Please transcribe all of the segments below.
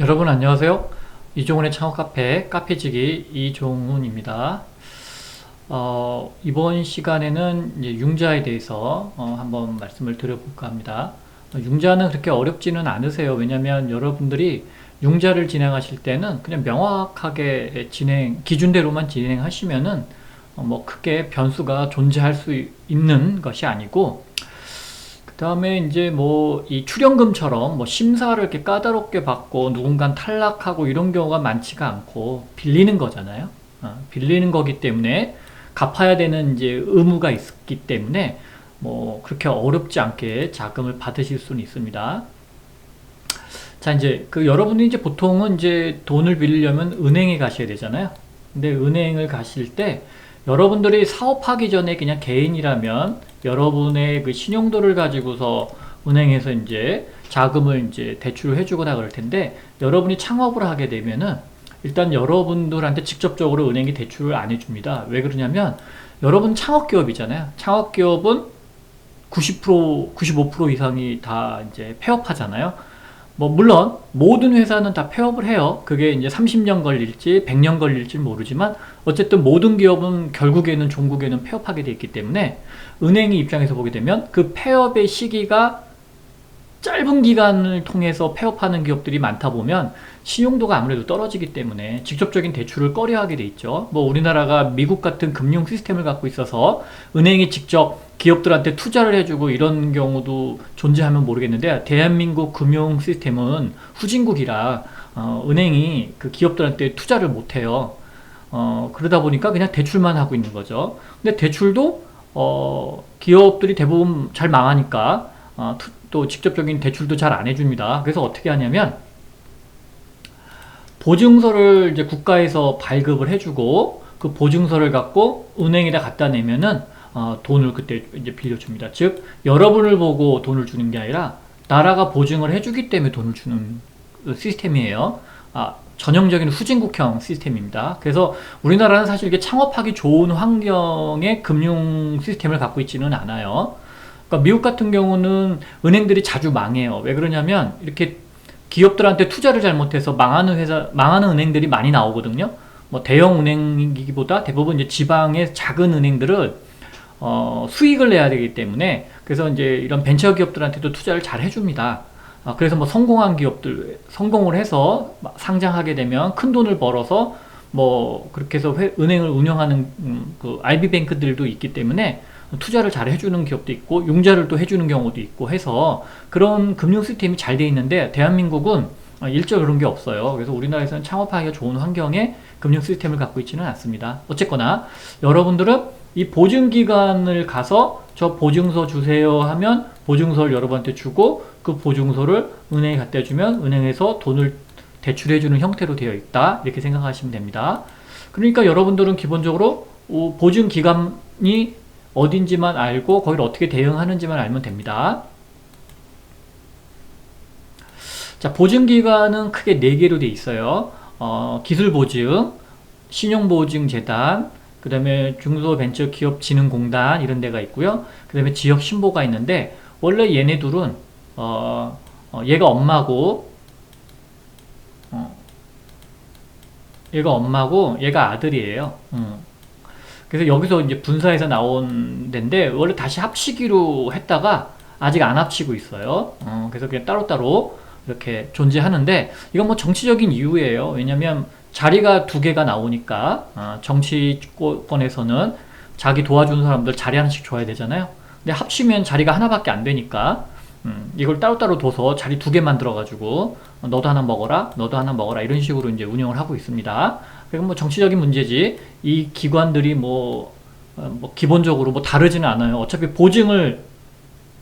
여러분 안녕하세요. 이종훈의 창업 카페 카페지기 이종훈입니다. 어, 이번 시간에는 융자에 대해서 어, 한번 말씀을 드려볼까 합니다. 어, 융자는 그렇게 어렵지는 않으세요. 왜냐하면 여러분들이 융자를 진행하실 때는 그냥 명확하게 진행 기준대로만 진행하시면은 어, 뭐 크게 변수가 존재할 수 있는 것이 아니고 그 다음에 이제 뭐 이 출연금처럼 뭐 심사를 이렇게 까다롭게 받고 누군가 탈락하고 이런 경우가 많지가 않고 빌리는 거잖아요. 어, 빌리는 거기 때문에 갚아야 되는 이제 의무가 있기 때문에 뭐 그렇게 어렵지 않게 자금을 받으실 수는 있습니다. 자, 이제 그 여러분이 이제 보통은 이제 돈을 빌리려면 은행에 가셔야 되잖아요. 근데 은행을 가실 때 여러분들이 사업하기 전에 그냥 개인이라면 여러분의 그 신용도를 가지고서 은행에서 이제 자금을 이제 대출을 해주거나 그럴 텐데 여러분이 창업을 하게 되면은 일단 여러분들한테 직접적으로 은행이 대출을 안 해줍니다. 왜 그러냐면 여러분 창업기업이잖아요. 창업기업은 90% 95% 이상이 다 이제 폐업하잖아요. 뭐 물론 모든 회사는 다 폐업을 해요. 그게 이제 30년 걸릴지 100년 걸릴지 모르지만 어쨌든 모든 기업은 결국에는 종국에는 폐업하게 돼 있기 때문에 은행의 입장에서 보게 되면 그 폐업의 시기가 짧은 기간을 통해서 폐업하는 기업들이 많다 보면 신용도가 아무래도 떨어지기 때문에 직접적인 대출을 꺼려하게 돼 있죠. 뭐 우리나라가 미국 같은 금융 시스템을 갖고 있어서 은행이 직접 기업들한테 투자를 해주고 이런 경우도 존재하면 모르겠는데 대한민국 금융 시스템은 후진국이라 어, 은행이 그 기업들한테 투자를 못 해요. 어, 그러다 보니까 그냥 대출만 하고 있는 거죠. 근데 대출도 어, 기업들이 대부분 잘 망하니까 어, 투, 또 직접적인 대출도 잘 안 해줍니다. 그래서 어떻게 하냐면 보증서를 이제 국가에서 발급을 해주고 그 보증서를 갖고 은행에다 갖다 내면은 어, 돈을 그때 이제 빌려줍니다. 즉 여러분을 보고 돈을 주는 게 아니라 나라가 보증을 해주기 때문에 돈을 주는 그 시스템이에요. 아, 전형적인 후진국형 시스템입니다. 그래서 우리나라는 사실 이게 창업하기 좋은 환경의 금융 시스템을 갖고 있지는 않아요. 그러니까 미국 같은 경우는 은행들이 자주 망해요. 왜 그러냐면 이렇게 기업들한테 투자를 잘못해서 망하는 회사, 망하는 은행들이 많이 나오거든요. 뭐 대형 은행이기보다 대부분 이제 지방의 작은 은행들을 어, 수익을 내야 되기 때문에 그래서 이제 이런 벤처 기업들한테도 투자를 잘 해줍니다. 아, 그래서 뭐 성공한 기업들 성공을 해서 상장하게 되면 큰 돈을 벌어서 뭐 그렇게 해서 회, 은행을 운영하는 음, 그 IB 뱅크들도 있기 때문에 투자를 잘 해주는 기업도 있고 융자를 또 해주는 경우도 있고 해서 그런 금융 시스템이 잘 돼 있는데 대한민국은 일절 그런 게 없어요. 그래서 우리나라에서는 창업하기가 좋은 환경의 금융 시스템을 갖고 있지는 않습니다. 어쨌거나 여러분들은 이 보증기관을 가서 저 보증서 주세요 하면 보증서를 여러분한테 주고 그 보증서를 은행에 갖다 주면 은행에서 돈을 대출해 주는 형태로 되어 있다. 이렇게 생각하시면 됩니다. 그러니까 여러분들은 기본적으로 보증기관이 어딘지만 알고 거기를 어떻게 대응하는지만 알면 됩니다. 자, 보증기관은 크게 4개로 되어 있어요. 어, 기술보증, 신용보증재단, 그 다음에 중소벤처기업진흥공단 이런 데가 있고요. 그 다음에 지역신보가 있는데 원래 얘네 둘은 어, 어, 얘가 엄마고 어, 얘가 엄마고 얘가 아들이에요. 음. 그래서 여기서 이제 분사해서 나온 데인데 원래 다시 합치기로 했다가 아직 안 합치고 있어요. 어, 그래서 그냥 따로따로 이렇게 존재하는데 이건 뭐 정치적인 이유예요. 왜냐면 자리가 두 개가 나오니까 어, 정치권에서는 자기 도와주는 사람들 자리 하나씩 줘야 되잖아요. 근데 합치면 자리가 하나밖에 안 되니까 음, 이걸 따로따로 둬서 자리 두 개 만들어 가지고 어, 너도 하나 먹어라, 너도 하나 먹어라 이런 식으로 이제 운영을 하고 있습니다. 그리고 뭐 정치적인 문제지 이 기관들이 뭐, 어, 뭐 기본적으로 뭐 다르지는 않아요. 어차피 보증을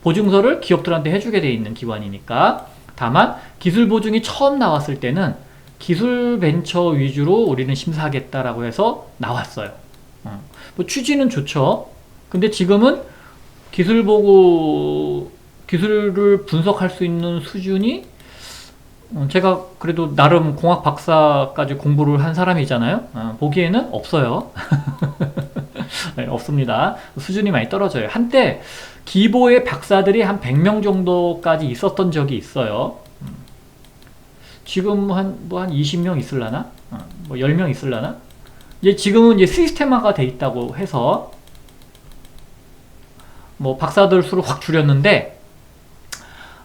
보증서를 기업들한테 해주게 돼 있는 기관이니까 다만 기술 보증이 처음 나왔을 때는 기술 벤처 위주로 우리는 심사하겠다라고 해서 나왔어요. 어. 뭐 취지는 좋죠. 근데 지금은 기술 보고 기술을 분석할 수 있는 수준이 어, 제가 그래도 나름 공학 박사까지 공부를 한 사람이잖아요. 어, 보기에는 없어요. 네, 없습니다. 수준이 많이 떨어져요. 한때 기보의 박사들이 한 100명 정도까지 있었던 적이 있어요. 지금 한, 뭐 한 20명 있을라나? 어, 뭐 10명 있을라나? 이제 지금은 이제 시스템화가 돼 있다고 해서 뭐 박사들 수를 확 줄였는데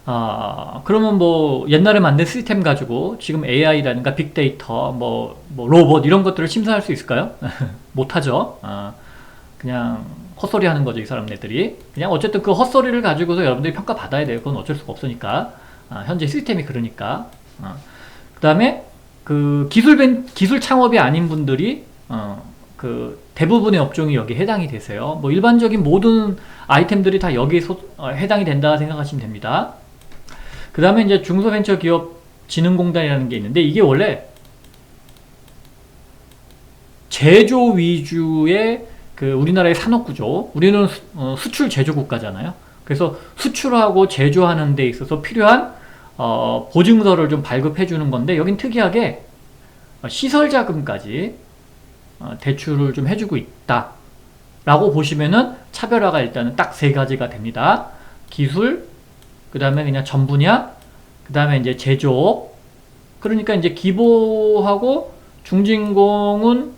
아 그러면 뭐 옛날에 만든 시스템 가지고 지금 AI라든가 빅데이터 뭐, 뭐 로봇 이런 것들을 심사할 수 있을까요? 못하죠. 아, 그냥 헛소리 하는 거죠 이 사람네들이 그냥 어쨌든 그 헛소리를 가지고서 여러분들이 평가 받아야 돼요 그건 어쩔 수가 없으니까 아, 현재 시스템이 그러니까 아, 그 다음에 그 기술 벤, 기술 창업이 아닌 분들이 어, 그 대부분의 업종이 여기에 해당이 되세요. 뭐 일반적인 모든 아이템들이 다 여기에 소, 어, 해당이 된다 생각하시면 됩니다. 그 다음에 이제 중소벤처기업진흥공단이라는 게 있는데 이게 원래 제조 위주의 그 우리나라의 산업 구조, 우리는 수, 어, 수출 제조 국가잖아요. 그래서 수출하고 제조하는 데 있어서 필요한 어, 보증서를 좀 발급해 주는 건데 여긴 특이하게 어, 시설 자금까지 어, 대출을 좀 해주고 있다 라고 보시면은 차별화가 일단은 딱 세 가지가 됩니다. 기술, 그 다음에 그냥 전 분야, 그 다음에 이제 제조. 그러니까 이제 기보하고 중진공은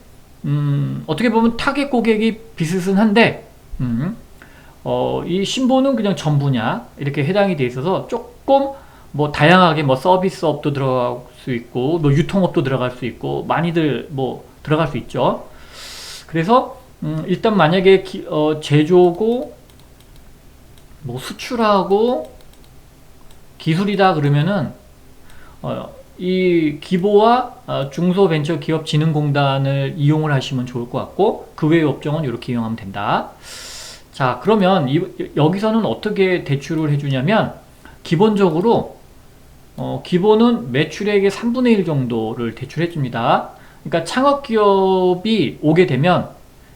음, 어떻게 보면 타겟 고객이 비슷한데, 음, 어, 이 신보는 그냥 전 분야 이렇게 해당이 돼 있어서 조금 뭐 다양하게 뭐 서비스업도 들어갈 수 있고, 뭐 유통업도 들어갈 수 있고, 많이들 뭐 들어갈 수 있죠. 그래서 음, 일단 만약에 기, 어, 제조고 뭐 수출하고 기술이다 그러면은 어, 이 기보와 어, 중소벤처기업진흥공단을 이용을 하시면 좋을 것 같고 그 외의 업종은 이렇게 이용하면 된다. 자 그러면 이, 여기서는 어떻게 대출을 해주냐면 기본적으로 어, 기본은 매출액의 3분의 1 정도를 대출해 줍니다. 그러니까 창업 기업이 오게 되면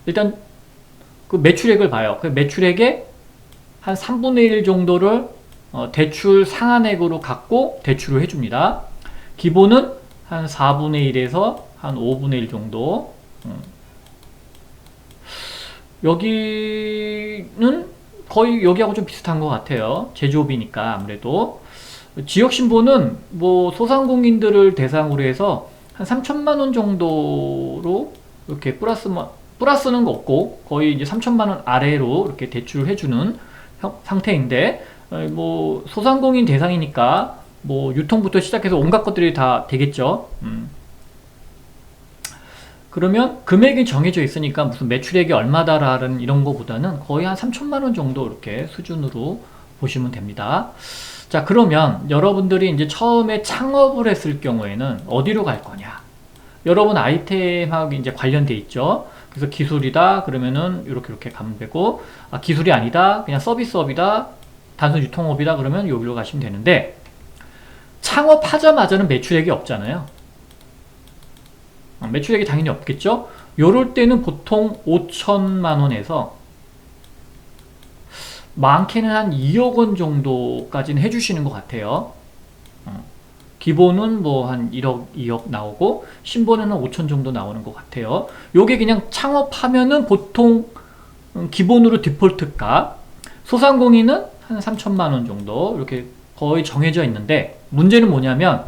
일단 그 매출액을 봐요. 그 매출액의 한 3분의 1 정도를 어, 대출 상한액으로 갖고 대출을 해줍니다. 기본은 한 4분의 1에서 한 5분의 1 정도. 음. 여기는 거의 여기하고 좀 비슷한 것 같아요. 제조업이니까 아무래도. 지역 신보는 뭐 소상공인들을 대상으로 해서 한 3천만 원 정도로 이렇게 플러스, 플러스는 거 없고 거의 이제 3천만 원 아래로 이렇게 대출을 해주는 상태인데 뭐 소상공인 대상이니까 뭐 유통부터 시작해서 온갖 것들이 다 되겠죠. 음. 그러면 금액이 정해져 있으니까 무슨 매출액이 얼마다라는 이런 거보다는 거의 한 3천만 원 정도 이렇게 수준으로 보시면 됩니다. 자, 그러면 여러분들이 이제 처음에 창업을 했을 경우에는 어디로 갈 거냐? 여러분 아이템하고 이제 관련돼 있죠. 그래서 기술이다 그러면은 이렇게 이렇게 가면 되고 아, 기술이 아니다 그냥 서비스업이다 단순 유통업이다 그러면 여기로 가시면 되는데 창업하자마자는 매출액이 없잖아요. 어, 매출액이 당연히 없겠죠? 요럴 때는 보통 5천만 원에서 많게는 한 2억 원 정도까지는 해주시는 것 같아요. 어, 기본은 뭐 한 1억, 2억 나오고 신본에는 5천 정도 나오는 것 같아요. 요게 그냥 창업하면은 보통 음, 기본으로 디폴트가 소상공인은 한 3천만 원 정도 이렇게 거의 정해져 있는데 문제는 뭐냐면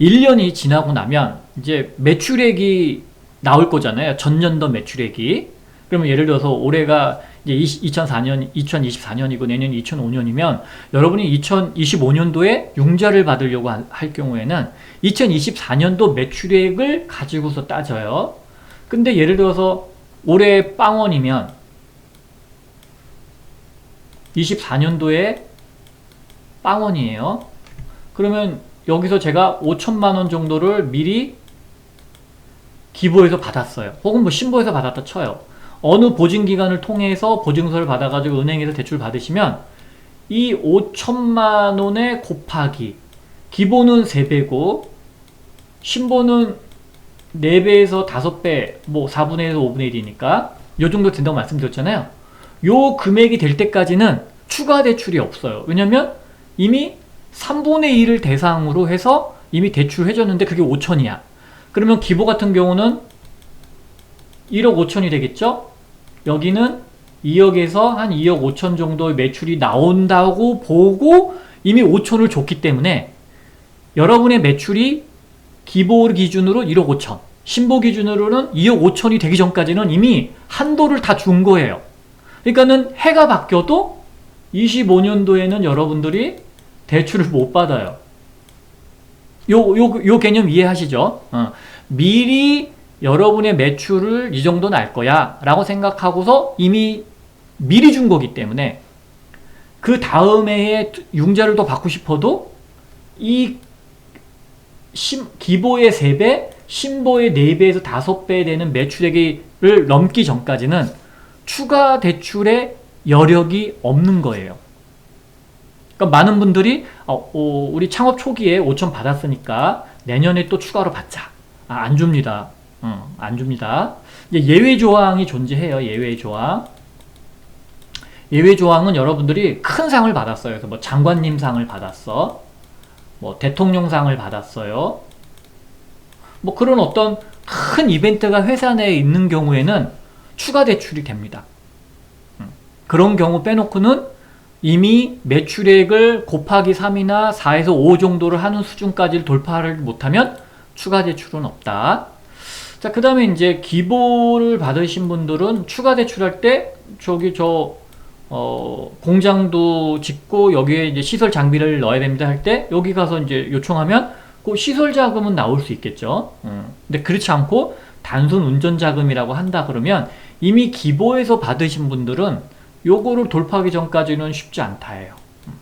1년이 지나고 나면 이제 매출액이 나올 거잖아요. 전년도 매출액이. 그러면 예를 들어서 올해가 이제 2004년, 2024년이고 내년 2005년이면 여러분이 2025년도에 융자를 받으려고 할 경우에는 2024년도 매출액을 가지고서 따져요. 근데 예를 들어서 올해 빵원이면 24년도에 빵원이에요. 그러면 여기서 제가 5천만 원 정도를 미리 기부해서 받았어요. 혹은 뭐 신고해서 받았다 쳐요. 어느 보증기관을 통해서 보증서를 받아가지고 은행에서 대출 받으시면 이 5천만 원에 곱하기 기본은 3배고 신보는 4배에서 5배 뭐 4분의 1에서 5분의 1이니까 요 정도 된다고 말씀드렸잖아요. 요 금액이 될 때까지는 추가 대출이 없어요. 왜냐면 이미 3분의 1을 대상으로 해서 이미 대출 해줬는데 그게 5천이야. 그러면 기보 같은 경우는 1억 5천이 되겠죠? 여기는 2억에서 한 2억 5천 정도의 매출이 나온다고 보고 이미 5천을 줬기 때문에 여러분의 매출이 기보 기준으로 1억 5천, 신보 기준으로는 2억 5천이 되기 전까지는 이미 한도를 다 준 거예요. 그러니까는 해가 바뀌어도 25년도에는 여러분들이 대출을 못 받아요. 요, 요, 요 개념 이해하시죠? 어. 미리 여러분의 매출을 이 정도 날 거야 라고 생각하고서 이미 미리 준 거기 때문에 그 다음 해에 융자를 더 받고 싶어도 이 심, 기보의 3배, 신보의 4배에서 5배 되는 매출액을 넘기 전까지는 추가 대출의 여력이 없는 거예요. 그러니까 많은 분들이 어, 어, 우리 창업 초기에 5천 받았으니까 내년에 또 추가로 받자. 아, 안 줍니다. 어, 안 줍니다. 예외 조항이 존재해요. 예외 조항. 예외 조항은 여러분들이 큰 상을 받았어요. 그래서 뭐 장관님 상을 받았어. 뭐 대통령 상을 받았어요. 뭐 그런 어떤 큰 이벤트가 회사 내에 있는 경우에는 추가 대출이 됩니다. 음. 그런 경우 빼놓고는 이미 매출액을 곱하기 3이나 4에서 5 정도를 하는 수준까지 돌파를 못하면 추가 대출은 없다. 자, 그 다음에 이제 기보를 받으신 분들은 추가 대출할 때 저기 저 어, 공장도 짓고 여기에 이제 시설 장비를 넣어야 됩니다 할 때 여기 가서 이제 요청하면 그 시설 자금은 나올 수 있겠죠. 음. 근데 그렇지 않고 단순 운전 자금이라고 한다 그러면 이미 기보에서 받으신 분들은 요거를 돌파하기 전까지는 쉽지 않다예요. 음.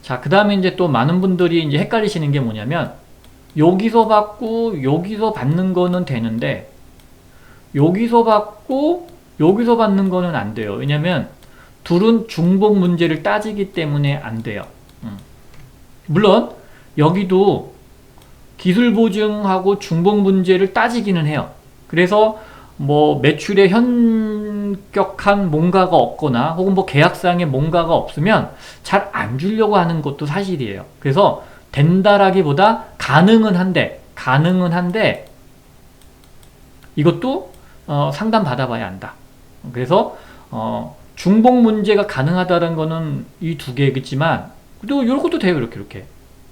자, 그 다음에 이제 또 많은 분들이 이제 헷갈리시는 게 뭐냐면 여기서 받고 여기서 받는 거는 되는데 여기서 받고 여기서 받는 거는 안 돼요. 왜냐면 둘은 중복 문제를 따지기 때문에 안 돼요. 음. 물론 여기도 기술 보증하고 중복 문제를 따지기는 해요. 그래서 뭐 매출에 현격한 뭔가가 없거나 혹은 뭐 계약상에 뭔가가 없으면 잘 안 주려고 하는 것도 사실이에요. 그래서 된다라기보다 가능은 한데 가능은 한데 이것도 어, 상담 받아봐야 한다. 그래서 어, 중복 문제가 가능하다는 거는 이 두 개겠지만 또 이런 것도 돼요 이렇게 이렇게.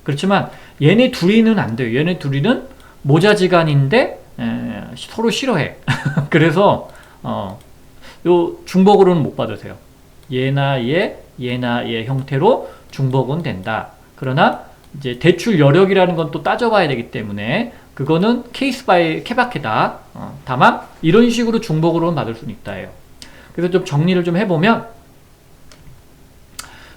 그렇지만 얘네 둘이는 안 돼요. 얘네 둘이는 모자지간인데 에, 서로 싫어해. 그래서 어, 요 중복으로는 못 받으세요. 얘나 얘 얘나 얘 형태로 중복은 된다. 그러나 이제 대출 여력이라는 건 또 따져봐야 되기 때문에 그거는 케이스 바이 케바케다. 어, 다만 이런 식으로 중복으로는 받을 수는 있다예요. 그래서 좀 정리를 좀 해보면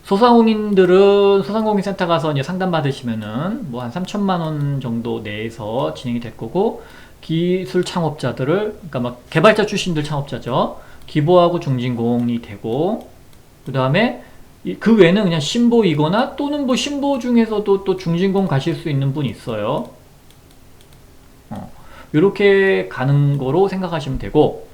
소상공인들은 소상공인센터 가서 이제 상담 받으시면은 뭐 한 3천만 원 정도 내에서 진행이 될 거고 기술 창업자들을 그러니까 막 개발자 출신들 창업자죠. 기보하고 중진공이 되고 그 다음에 그 외에는 그냥 신보이거나 또는 뭐 신보 중에서도 또 중진공 가실 수 있는 분이 있어요. 어, 이렇게 가는 거로 생각하시면 되고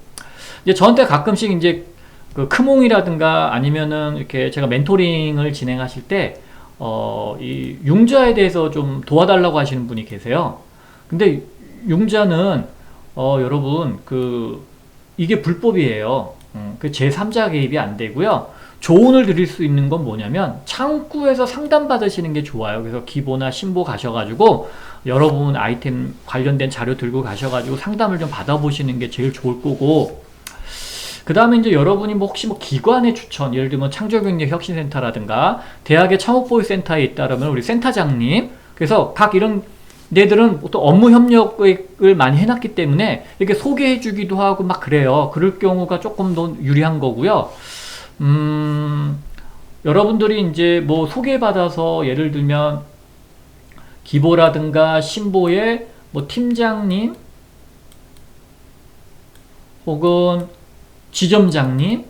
이제 저한테 가끔씩 이제 그 크몽이라든가 아니면은 이렇게 제가 멘토링을 진행하실 때 어, 이 융자에 대해서 좀 도와달라고 하시는 분이 계세요. 근데 융자는 어, 여러분 그 이게 불법이에요. 음, 그 제3자 개입이 안 되고요. 조언을 드릴 수 있는 건 뭐냐면 창구에서 상담 받으시는 게 좋아요. 그래서 기보나 신보 가셔가지고 여러분 아이템 관련된 자료 들고 가셔가지고 상담을 좀 받아보시는 게 제일 좋을 거고 그 다음에 이제 여러분이 뭐 혹시 뭐 기관의 추천, 예를 들면 창조경제 혁신센터라든가 대학의 창업보유센터에 있다라면 우리 센터장님, 그래서 각 이런 얘들은 또 업무 협력을 많이 해놨기 때문에 이렇게 소개해주기도 하고 막 그래요. 그럴 경우가 조금 더 유리한 거고요. 음, 여러분들이 이제 뭐 소개받아서 예를 들면 기보라든가 신보의 뭐 팀장님 혹은 지점장님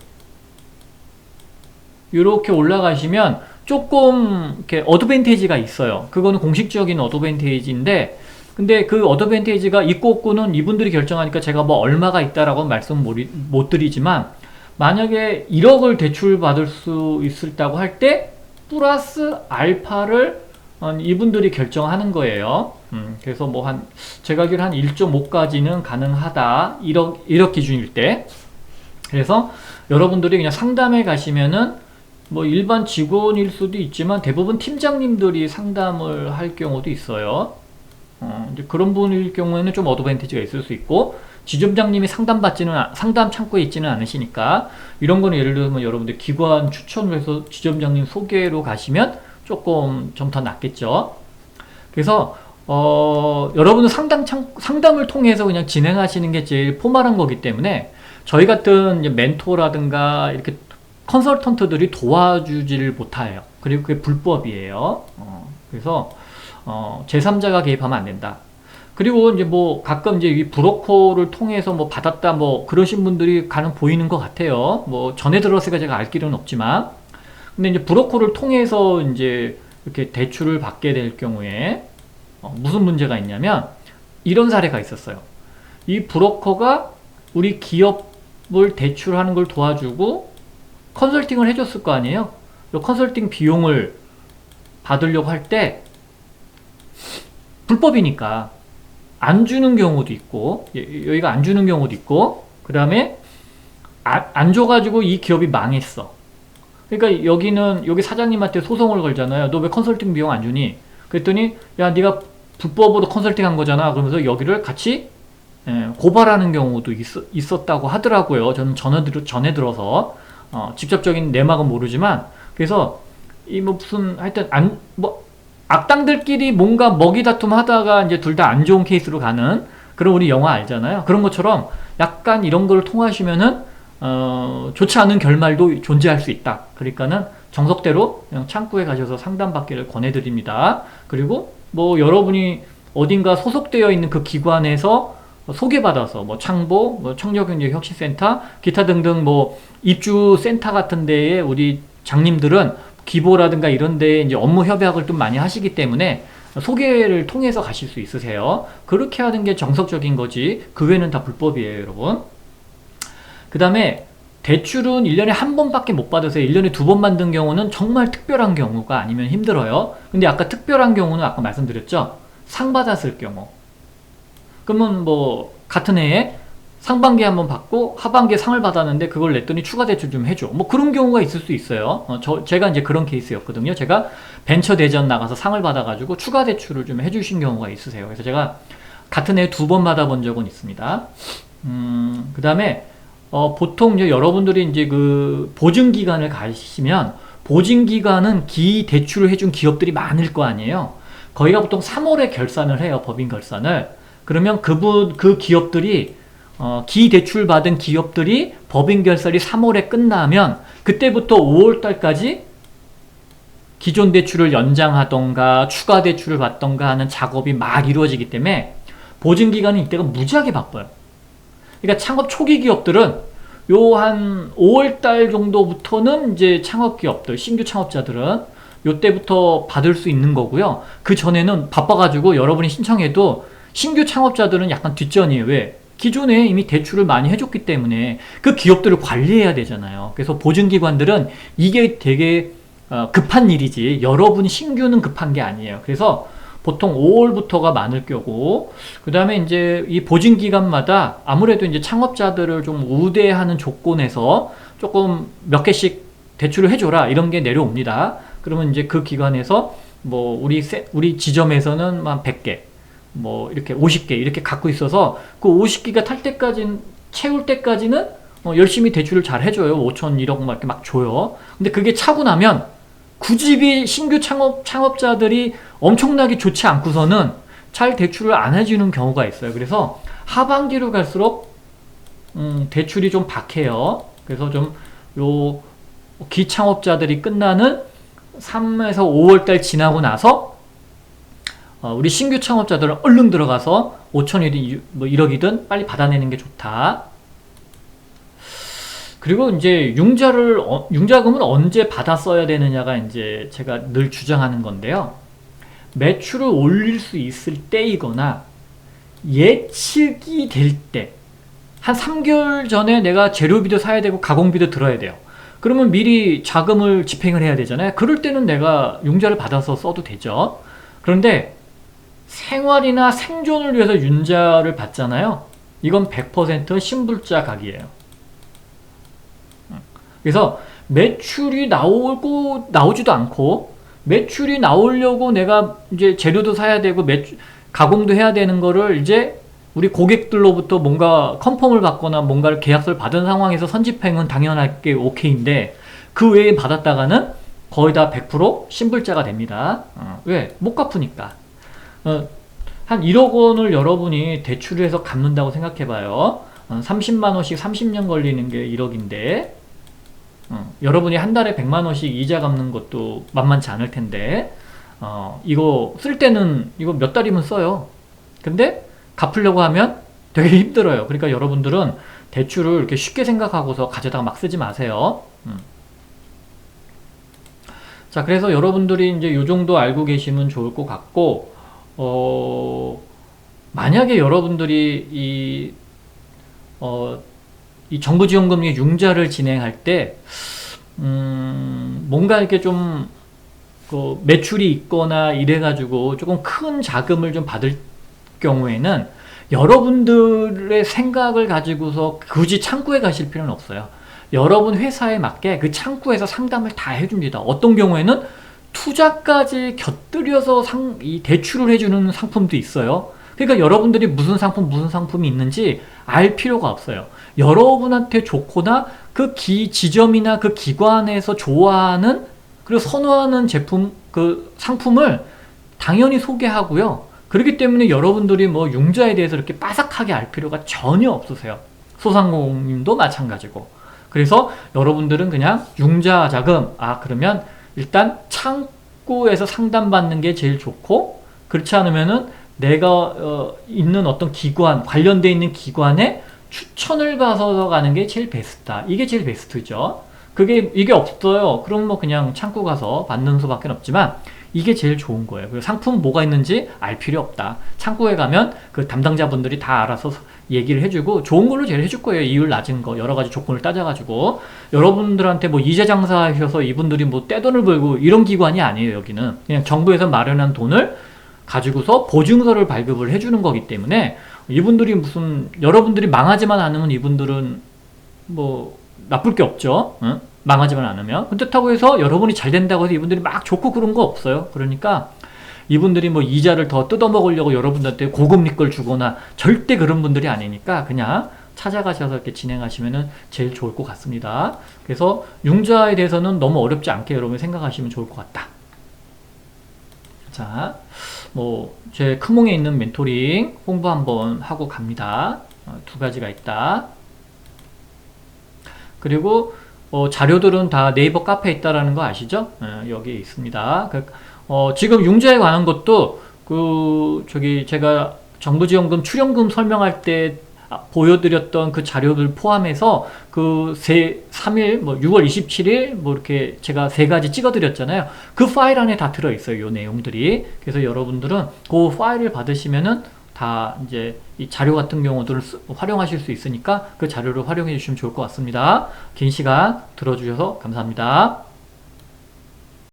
이렇게 올라가시면 조금 이렇게 어드밴테이지가 있어요. 그거는 공식적인 어드밴테이지인데 근데 그 어드밴테이지가 있고 없고는 이분들이 결정하니까 제가 뭐 얼마가 있다라고 말씀 못 드리지만 만약에 1억을 대출 받을 수 있다고 할 때 플러스 알파를 어, 이분들이 결정하는 거예요. 음, 그래서 뭐 한 제가 알기로 한 1.5까지는 가능하다. 1억 1억 기준일 때. 그래서 여러분들이 그냥 상담에 가시면은 뭐 일반 직원일 수도 있지만 대부분 팀장님들이 상담을 할 경우도 있어요. 어, 이제 그런 분일 경우에는 좀 어드밴티지가 있을 수 있고 지점장님이 상담받지는 않- 상담 창구에 있지는 않으시니까 이런 거는 예를 들면 여러분들 기관 추천을 해서 지점장님 소개로 가시면 조금 좀 더 낫겠죠. 그래서 어, 여러분은 상담 창, 상담을 통해서 그냥 진행하시는 게 제일 포멀한 거기 때문에 저희 같은 멘토라든가 이렇게 컨설턴트들이 도와주지를 못해요. 그리고 그게 불법이에요. 어, 그래서 어, 제3자가 개입하면 안 된다. 그리고 이제 뭐 가끔 이제 이 브로커를 통해서 뭐 받았다 뭐 그러신 분들이 가능 보이는 것 같아요. 뭐 전에 들었으니까 제가 알 길은 없지만. 근데 이제 브로커를 통해서 이제 이렇게 대출을 받게 될 경우에 어, 무슨 문제가 있냐면 이런 사례가 있었어요. 이 브로커가 우리 기업을 대출하는 걸 도와주고 컨설팅을 해줬을 거 아니에요. 이 컨설팅 비용을 받으려고 할 때 불법이니까 안 주는 경우도 있고 여- 여기가 안 주는 경우도 있고 그 다음에 안 줘가지고 이 기업이 망했어. 그러니까 여기는 여기 사장님한테 소송을 걸잖아요. 너 왜 컨설팅 비용 안 주니? 그랬더니 야 네가 불법으로 컨설팅한 거잖아. 그러면서 여기를 같이 예, 고발하는 경우도 있, 었다고 하더라고요. 저는 전에, 들, 전에 들어서 어, 직접적인 내막은 모르지만 그래서 이 뭐 무슨 하여튼 안 뭐 악당들끼리 뭔가 먹이 다툼 하다가 이제 둘 다 안 좋은 케이스로 가는 그런 우리 영화 알잖아요. 그런 것처럼 약간 이런 걸 통하시면은 어, 좋지 않은 결말도 존재할 수 있다. 그러니까는 정석대로 그냥 창구에 가셔서 상담받기를 권해드립니다. 그리고 뭐 여러분이 어딘가 소속되어 있는 그 기관에서 소개받아서 뭐 창보, 뭐 청력경제혁신센터, 기타 등등 뭐 입주 센터 같은 데에 우리 장님들은 기보라든가 이런 데에 이제 업무 협약을 좀 많이 하시기 때문에 소개를 통해서 가실 수 있으세요. 그렇게 하는 게 정석적인 거지. 그 외에는 다 불법이에요, 여러분. 그 다음에 대출은 1년에 한 번밖에 못 받으세요. 1년에 두번 받는 경우는 정말 특별한 경우가 아니면 힘들어요. 근데 아까 특별한 경우는 아까 말씀드렸죠. 상 받았을 경우. 그러면 뭐 같은 해에 상반기에 한번 받고 하반기에 상을 받았는데 그걸 냈더니 추가 대출 좀 해줘. 뭐 그런 경우가 있을 수 있어요. 어, 저 제가 이제 그런 케이스였거든요. 제가 벤처 대전 나가서 상을 받아가지고 추가 대출을 좀 해주신 경우가 있으세요. 그래서 제가 같은 해에 두번 받아본 적은 있습니다. 음, 그 다음에 어, 보통 이제 여러분들이 이제 그 보증 기간을 가시면 보증 기간은 기 대출을 해준 기업들이 많을 거 아니에요. 거기가 보통 3월에 결산을 해요. 법인 결산을. 그러면 그분 그 기업들이 어, 기 대출 받은 기업들이 법인 결산이 3월에 끝나면 그때부터 5월 달까지 기존 대출을 연장하던가 추가 대출을 받던가 하는 작업이 막 이루어지기 때문에 보증 기간은 이때가 무지하게 바빠요. 그러니까 창업 초기 기업들은 요 한 5월 달 정도부터는 이제 창업 기업들, 신규 창업자들은 요때부터 받을 수 있는 거고요. 그 전에는 바빠가지고 여러분이 신청해도 신규 창업자들은 약간 뒷전이에요. 왜? 기존에 이미 대출을 많이 해줬기 때문에 그 기업들을 관리해야 되잖아요. 그래서 보증기관들은 이게 되게 어, 급한 일이지 여러분 신규는 급한 게 아니에요. 그래서 보통 5월부터가 많을 거고 그 다음에 이제 이 보증 기간마다 아무래도 이제 창업자들을 좀 우대하는 조건에서 조금 몇 개씩 대출을 해줘라 이런 게 내려옵니다. 그러면 이제 그 기간에서 뭐 우리 세, 우리 지점에서는 한 100개 뭐 이렇게 50개 이렇게 갖고 있어서 그 50개가 탈 때까지 채울 때까지는 어, 열심히 대출을 잘 해줘요. 5천 1억 막 이렇게 막 줘요. 근데 그게 차고 나면 굳이 신규 창업 창업자들이 엄청나게 좋지 않고서는 잘 대출을 안 해주는 경우가 있어요. 그래서 하반기로 갈수록 음, 대출이 좀 박해요. 그래서 좀 요 기창업자들이 끝나는 3에서 5월 달 지나고 나서 어, 우리 신규 창업자들은 얼른 들어가서 5천이든 뭐 1억이든 빨리 받아내는 게 좋다. 그리고 이제 융자를 어, 융자금은 언제 받아 써야 되느냐가 이제 제가 늘 주장하는 건데요. 매출을 올릴 수 있을 때이거나 예측이 될 때, 한 3개월 전에 내가 재료비도 사야 되고 가공비도 들어야 돼요. 그러면 미리 자금을 집행을 해야 되잖아요. 그럴 때는 내가 융자를 받아서 써도 되죠. 그런데 생활이나 생존을 위해서 융자를 받잖아요. 이건 100% 신불자 각이에요. 그래서 매출이 나오고 나오지도 않고 매출이 나오려고 내가 이제 재료도 사야 되고 매출 가공도 해야 되는 거를 이제 우리 고객들로부터 뭔가 컨펌을 받거나 뭔가를 계약서를 받은 상황에서 선집행은 당연하게 오케이인데 그 외에 받았다가는 거의 다 100% 신불자가 됩니다. 어, 왜? 못 갚으니까. 어, 한 1억 원을 여러분이 대출을 해서 갚는다고 생각해봐요. 어, 30만 원씩 30년 걸리는 게 1억인데 어, 여러분이 한 달에 100만 원씩 이자 갚는 것도 만만치 않을 텐데 어, 이거 쓸 때는 이거 몇 달이면 써요. 근데 갚으려고 하면 되게 힘들어요. 그러니까 여러분들은 대출을 이렇게 쉽게 생각하고서 가져다가 막 쓰지 마세요. 음. 자, 그래서 여러분들이 이제 요 정도 알고 계시면 좋을 것 같고, 어, 만약에 여러분들이 이, 어, 이 정부 지원금리 융자를 진행할 때, 음, 뭔가 이렇게 좀, 그 매출이 있거나 이래가지고 조금 큰 자금을 좀 받을 경우에는 여러분들의 생각을 가지고서 굳이 창구에 가실 필요는 없어요. 여러분 회사에 맞게 그 창구에서 상담을 다 해줍니다. 어떤 경우에는 투자까지 곁들여서 상, 이 대출을 해주는 상품도 있어요. 그러니까 여러분들이 무슨 상품, 무슨 상품이 있는지 알 필요가 없어요. 여러분한테 좋거나 그 기, 지점이나 그 기관에서 좋아하는 그리고 선호하는 제품, 그 상품을 당연히 소개하고요. 그렇기 때문에 여러분들이 뭐 융자에 대해서 이렇게 빠삭하게 알 필요가 전혀 없으세요. 소상공인도 마찬가지고. 그래서 여러분들은 그냥 융자 자금, 아, 그러면 일단 창구에서 상담받는 게 제일 좋고, 그렇지 않으면은 내가 어, 있는 어떤 기관, 관련돼 있는 기관에 추천을 받아서 가는 게 제일 베스트다. 이게 제일 베스트죠. 그게, 이게 없어요. 그럼 뭐 그냥 창구 가서 받는 수밖에 없지만, 이게 제일 좋은 거예요. 그리고 상품 뭐가 있는지 알 필요 없다. 창구에 가면 그 담당자분들이 다 알아서 얘기를 해주고 좋은 걸로 제일 해줄 거예요. 이율 낮은 거 여러 가지 조건을 따져가지고 여러분들한테 뭐 이자 장사하셔서 이분들이 뭐 떼돈을 벌고 이런 기관이 아니에요. 여기는 그냥 정부에서 마련한 돈을 가지고서 보증서를 발급을 해주는 거기 때문에 이분들이 무슨 여러분들이 망하지만 않으면 이분들은 뭐 나쁠 게 없죠. 응? 망하지만 않으면. 그렇다고 해서 여러분이 잘 된다고 해서 이분들이 막 좋고 그런 거 없어요. 그러니까 이분들이 뭐 이자를 더 뜯어먹으려고 여러분들한테 고금리 걸 주거나 절대 그런 분들이 아니니까 그냥 찾아가셔서 이렇게 진행하시면 제일 좋을 것 같습니다. 그래서 융자에 대해서는 너무 어렵지 않게 여러분이 생각하시면 좋을 것 같다. 자, 뭐, 제 크몽에 있는 멘토링 홍보 한번 하고 갑니다. 어, 두 가지가 있다. 그리고 어, 자료들은 다 네이버 카페에 있다라는 거 아시죠? 어, 여기 있습니다. 그, 어, 지금 융자에 관한 것도 그 저기 제가 정부지원금 출연금 설명할 때 아, 보여드렸던 그 자료들 포함해서 그 세 3일 뭐 6월 27일 뭐 이렇게 제가 세 가지 찍어드렸잖아요. 그 파일 안에 다 들어있어요. 요 내용들이. 그래서 여러분들은 그 파일을 받으시면은 다 이제 이 자료 같은 경우들을 쓰- 활용하실 수 있으니까 그 자료를 활용해 주시면 좋을 것 같습니다. 긴 시간 들어주셔서 감사합니다.